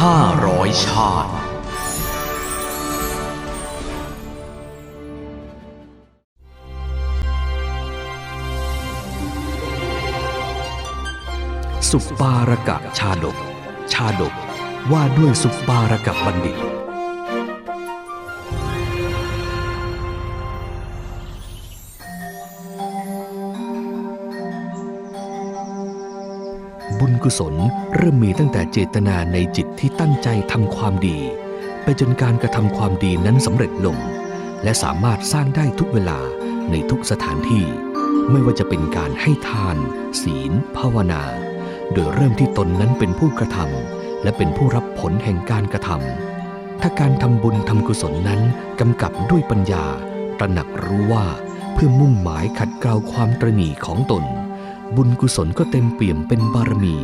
ห้าร้อยชาติสุปารกะชาดก ชาดกว่าด้วยสุปารกะบัณฑิต บุญกุศลเริ่มมีตั้งแต่เจตนาในจิตที่ตั้งใจทำความดี ไปจนการกระทำความดีนั้นสำเร็จลง และสามารถสร้างได้ทุกเวลาในทุกสถานที่ ไม่ว่าจะเป็นการให้ทาน ศีล ภาวนา โดยเริ่มที่ตนนั้นเป็นผู้กระทำและเป็นผู้รับผลแห่งการกระทำถ้าการทำบุญทำกุศลนั้นกำกับด้วยปัญญา ตระหนักรู้ว่าเพื่อมุ่งหมายขัดเกลาความตระหนี่ของตน บุญกุศลก็เต็มเปี่ยมเป็นบารมี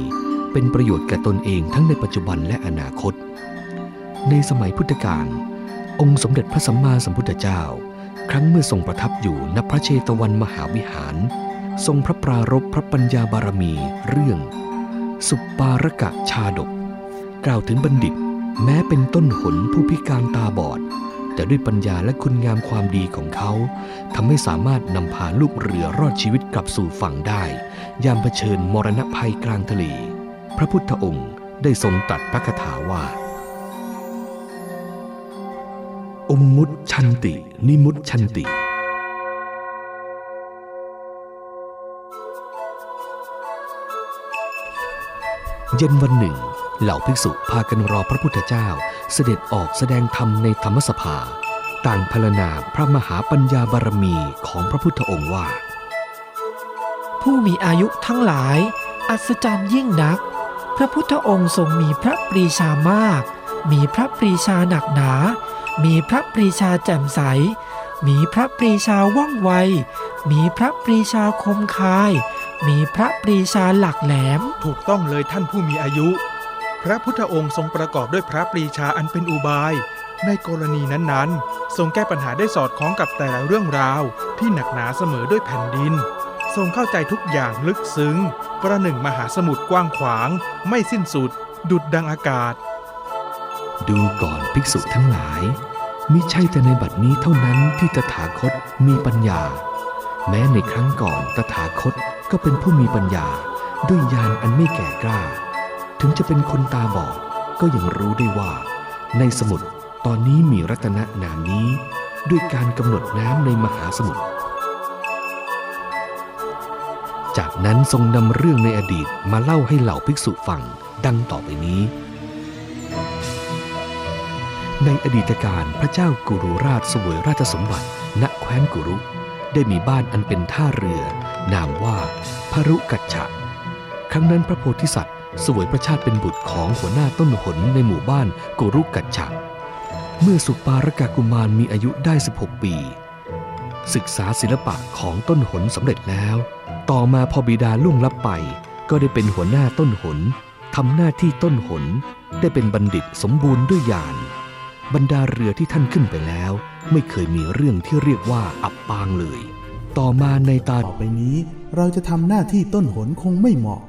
เป็นประโยชน์แก่ตนเองทั้งในปัจจุบันและอนาคต ในสมัยพุทธกาลองค์สมเด็จพระสัมมาสัมพุทธเจ้า ครั้งเมื่อทรงประทับอยู่ณพระเชตวันมหาวิหาร ทรงพระปรารภพระปัญญาบารมีเรื่อง สุปปารกะชาดก กล่าวถึงบัณฑิต แม้เป็นต้นหนผู้พิการตาบอด แต่ด้วยปัญญาและคุณงามความดีของเขาทำให้สามารถนำพาลูกเรือรอดชีวิตกลับสู่ฝั่งได้ ยามเผชิญมรณภัยกลางทะเล พระพุทธองค์ได้ทรงตรัสพระคาถาว่า อมมุตชันติ นิมุตชันติ เย็นวันหนึ่ง เหล่าภิกษุพากันรอพระพุทธเจ้าเสด็จออกแสดงธรรมในธรรมสภา ต่างพรรณนาพระมหาปัญญาบารมีของพระพุทธองค์ว่า ผู้มีอายุทั้งหลาย อัศจรรย์ยิ่งนัก พระพุทธองค์ทรงมีพระปรีชามาก มีพระปรีชาหนักหนา มีพระปรีชาแจ่มใส มีพระปรีชาว่องไว มีพระปรีชาคมคาย มีพระปรีชาหลักแหลม ถูกต้องเลยท่านผู้มีอายุ พระพุทธองค์ทรงประกอบด้วยพระปรีชาอันเป็นอุบาย ในกรณีนั้นๆ ทรงแก้ปัญหาได้สอดคล้องกับแต่ละเรื่องราว ที่หนักหนาเสมอด้วยแผ่นดิน ทรงเข้าใจทุกอย่างลึกซึ้ง ประหนึ่งมหาสมุทรกว้างขวาง ไม่สิ้นสุด ดุดดังอากาศ ดูก่อนภิกษุทั้งหลายมิใช่แต่ในบัดนี้เท่านั้นที่ตถาคตมีปัญญา แม้ในครั้งก่อนตถาคตก็เป็นผู้มีปัญญาด้วยญาณอันไม่แก่กล้า ถึงจะเป็นคนตาบอดก็ยังรู้ได้ว่า ในสมุทรตอนนี้มีรัตนะนามนี้ ด้วยการกำหนดน้ำในมหาสมุทรจากนั้นทรงนำเรื่องในอดีตมาเล่าให้เหล่าภิกษุฟังดังต่อไปนี้ ในอดีตการพระเจ้ากุรุราชสวยราชสมบัติณแคว้นกุรุ ได้มีบ้านอันเป็นท่าเรือ นามว่าพรุกัจฉะครั้งนั้นพระโพธิสัตว สวยพระชาติเป็นบุตรของหัวหน้าต้นหนในหมู่บ้านกุรุกัจฉะเมื่อสุปารกากุมารมีอายุได้ 16 ปี ศึกษาศิลปะของต้นหนสำเร็จแล้ว ต่อมาพอบิดาล่วงลับไป ก็ได้เป็นหัวหน้าต้นหนทำหน้าที่ต้นหน ได้เป็นบัณฑิตสมบูรณ์ด้วยญาณบรรดาเรือที่ท่านขึ้นไปแล้ว ไม่เคยมีเรื่องที่เรียกว่าอับปางเลย ต่อมาในตาต่อไปนี้ เราจะทำหน้าที่ต้นหนคงไม่เหมาะ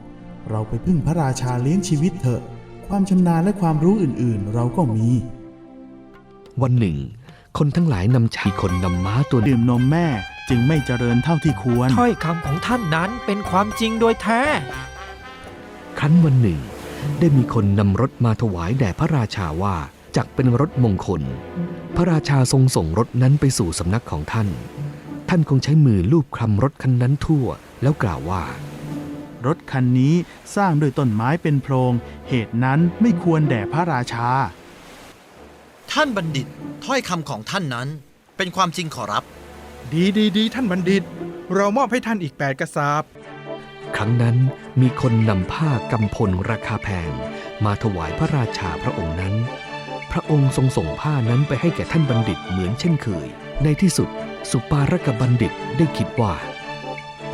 เราไปพึ่งพระราชาเลี้ยงชีวิตเถอะ ความชำนาญและความรู้อื่นๆ เราก็มี วันหนึ่ง คนทั้งหลายนำชายคนนำม้าตัวหนึ่งดื่มนมแม่จึงไม่เจริญเท่าที่ควร ถ้อยคำของท่านนั้นเป็นความจริงโดยแท้ ครั้นวันหนึ่ง ได้มีคนนำรถมาถวายแด่พระราชาว่าจักเป็นรถมงคล พระราชาทรงส่งรถนั้นไปสู่สำนักของท่าน ท่านคงใช้มือลูบคลำรถคันนั้นทั่ว แล้วกล่าวว่า รถคันนี้สร้างด้วยต้นไม้เป็นโพรง เหตุนั้นไม่ควรแด่พระราชา ท่านบัณฑิตถ้อยคำของท่านนั้น เป็นความจริงขอรับ ดีดีดีท่านบัณฑิต เรามอบให้ท่านอีกแปดกระสาบครั้งนั้นมีคนนำผ้ากำพลราคาแพง มาถวายพระราชาพระองค์นั้น พระองค์ทรงส่งผ้านั้นไปให้แก่ท่านบัณฑิตเหมือนเช่นเคย ในที่สุด สุปารกบัณฑิตได้คิดว่า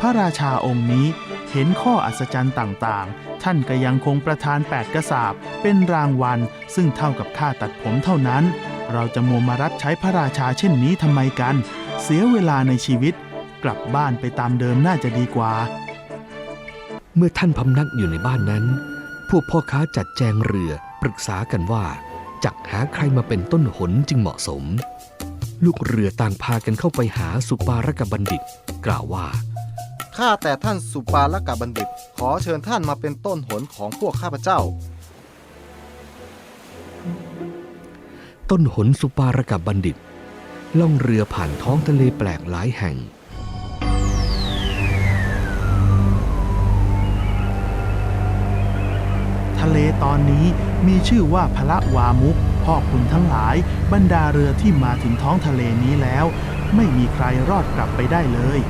พระราชาองค์นี้ เห็นข้ออัศจรรย์ต่างๆ ท่านก็ยังคงประทานแปดกระสาบเป็นรางวัล ซึ่งเท่ากับค่าตัดผมเท่านั้น เราจะมัวมารับใช้พระราชาเช่นนี้ทำไมกัน เสียเวลาในชีวิต กลับบ้านไปตามเดิมน่าจะดีกว่า เมื่อท่านพำนักอยู่ในบ้านนั้น พวกพ่อค้าจัดแจงเรือปรึกษากันว่าจักหาใครมาเป็นต้นหนจึงเหมาะสม ลูกเรือต่างพากันเข้าไปหาสุปารกบัณฑิต กล่าวว่า ข้าแต่ท่านสุปาลกบัณฑิต ขอเชิญท่านมาเป็นต้นหนของพวกข้าพเจ้า ต้นหนสุปารกบัณฑิต ล่องเรือผ่านท้องทะเลแปลกหลายแห่ง ทะเลตอนนี้มีชื่อว่าพระวามุกพ่อคุณทั้งหลายบรรดาเรือที่มาถึงท้องทะเลนี้แล้ว ไม่มีใครรอดกลับไปได้เลย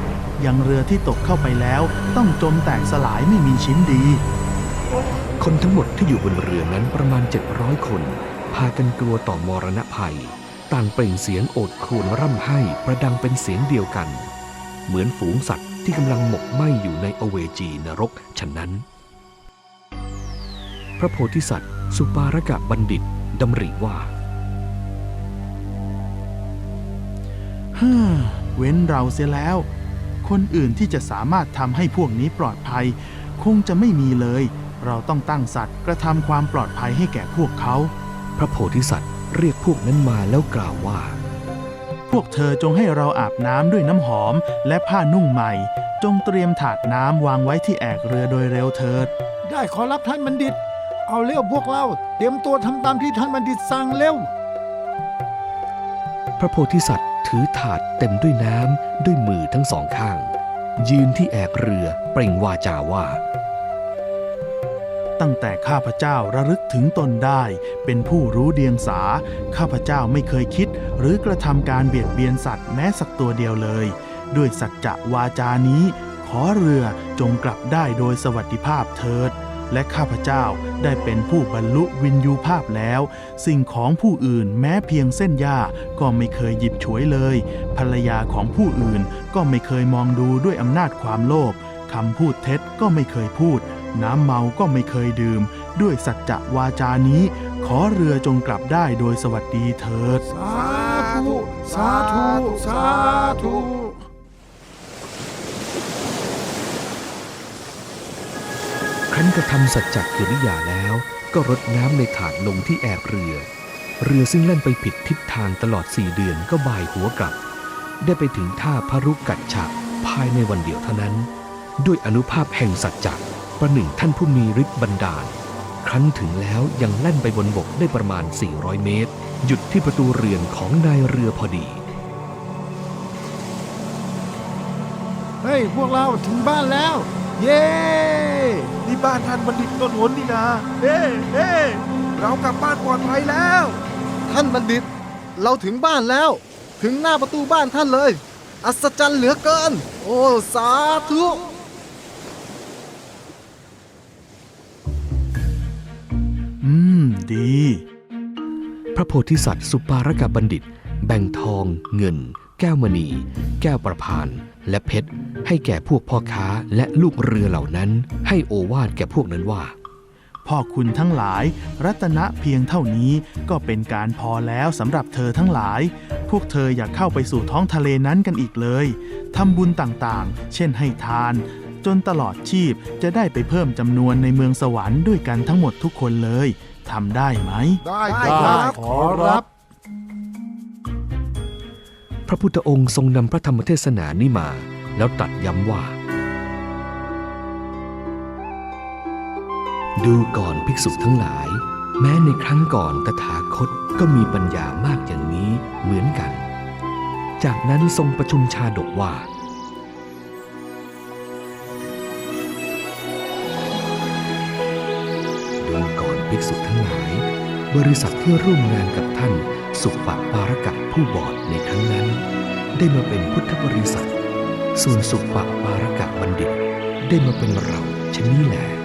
ย่างเรือที่ตกเข้าไปแล้ว ต้องจมแตกสลายไม่มีชิ้นดี คนทั้งหมดที่อยู่บนเรือนั้นประมาณ 700 คน พากันกลัวต่อมรณะภัย ต่างเปล่งเสียงโอดครวญร่ำไห้ประดังเป็นเสียงเดียวกัน เหมือนฝูงสัตว์ที่กำลังหมกไหม้อยู่ในอเวจีนรกฉะนั้น พระโพธิสัตว์ สุปารกะบัณฑิตดำริว่าฮ่าเว้นเราเสียแล้ว คนอื่นที่จะสามารถทำให้พวกนี้ปลอดภัย คงจะไม่มีเลย เราต้องตั้งสัตว์กระทำความปลอดภัยให้แก่พวกเขา พระโพธิสัตว์เรียกพวกนั้นมาแล้วกล่าวว่า พวกเธอจงให้เราอาบน้ำด้วยน้ำหอมและผ้านุ่งใหม่ จงเตรียมถาดน้ำวางไว้ที่แอกเรือโดยเร็วเถิด ได้ขอรับท่านบัณฑิต เอาเร็วพวกเราเตรียมตัวทำตามที่ท่านบัณฑิตสั่งเร็ว พระโพธิสัตว์ ถือถาดเต็มด้วยน้ำด้วยมือทั้งสองข้าง ยืนที่แอกเรือเปล่งวาจาว่า ตั้งแต่ข้าพเจ้าระลึกถึงตนได้ เป็นผู้รู้เดียงสา ข้าพเจ้าไม่เคยคิด หรือกระทำการเบียดเบียนสัตว์แม้สักตัวเดียวเลย ด้วยสัจจะวาจานี้ ขอเรือจงกลับได้โดยสวัสดิภาพเถิด และข้าพเจ้าได้เป็นผู้บรรลุวินยูภาพแล้ว สิ่งของผู้อื่นแม้เพียงเส้นหญ้าก็ไม่เคยหยิบฉวยเลย ภรรยาของผู้อื่นก็ไม่เคยมองดูด้วยอำนาจความโลภคำพูดเท็จก็ไม่เคยพูด น้ำเมาก็ไม่เคยดื่ม ด้วยสัจจะวาจานี้ ขอเรือจงกลับได้โดยสวัสดีเถิด สาธุ สาธุ สาธุ ครั้นกระทำสัจจกิริยาแล้วก็รดน้ำในถาดลงที่แอกเรือ เรือซึ่งแล่นไปผิดทิศทางตลอดสี่เดือนก็บ่ายหัวกลับ ได้ไปถึงท่าพระรุกัดฉะภายในวันเดียวเท่านั้น ด้วยอนุภาพแห่งสัจจะประหนึ่งท่านผู้มีฤทธิ์บันดาล ครั้นถึงแล้วยังแล่นไปบนบกได้ประมาณ 400 เมตร หยุดที่ประตูเรือนของนายเรือพอดี เฮ้ย พวกเราถึงบ้านแล้ว เย้ นี่บ้านท่านบัณฑิตต้นหนนี่นาเฮ้เฮ้เรากลับบ้านปลอดภัยแล้ว ท่านบัณฑิต เราถึงบ้านแล้ว ถึงหน้าประตูบ้านท่านเลย อัศจรรย์เหลือเกิน โอ้ สาธุอืม ดี พระโพธิสัตว์สุปารกบัณฑิต แบ่งทอง เงิน แก้วมณี แก้วประพาน และเพชรให้แก่พวกพ่อค้าและลูกเรือเหล่านั้น ให้โอวาทแก่พวกนั้นว่า พ่อคุณทั้งหลาย รัตนะเพียงเท่านี้ก็เป็นการพอแล้วสำหรับเธอทั้งหลาย พวกเธออย่าเข้าไปสู่ท้องทะเลนั้นกันอีกเลยทำบุญต่างๆ เช่นให้ทาน จนตลอดชีพจะได้ไปเพิ่มจำนวนในเมืองสวรรค์ด้วยกันทั้งหมดทุกคนเลยทำได้ไหม ได้ครับขอรับพ ระพุทธองค์ทรงนำพระธรรมเทศนานี้มา แล้วตรัสย้ำว่า ดูก่อนภิกษุทั้งหลาย แม้ในครั้งก่อนตถาคตก็มีปัญญามากอย่างนี้เหมือนกัน จากนั้นทรงประชุมชาดกว่าดูก่อนภิกษุทั้งหลาย บริษัทที่ร่วมงานกับท่าน สุปปารกะผู้บอดในครั้งนั้น ได้มาเป็นพุทธบริษัท ส่วนสุปปารกะบัณฑิต ได้มาเป็นเราชนนี้แหละ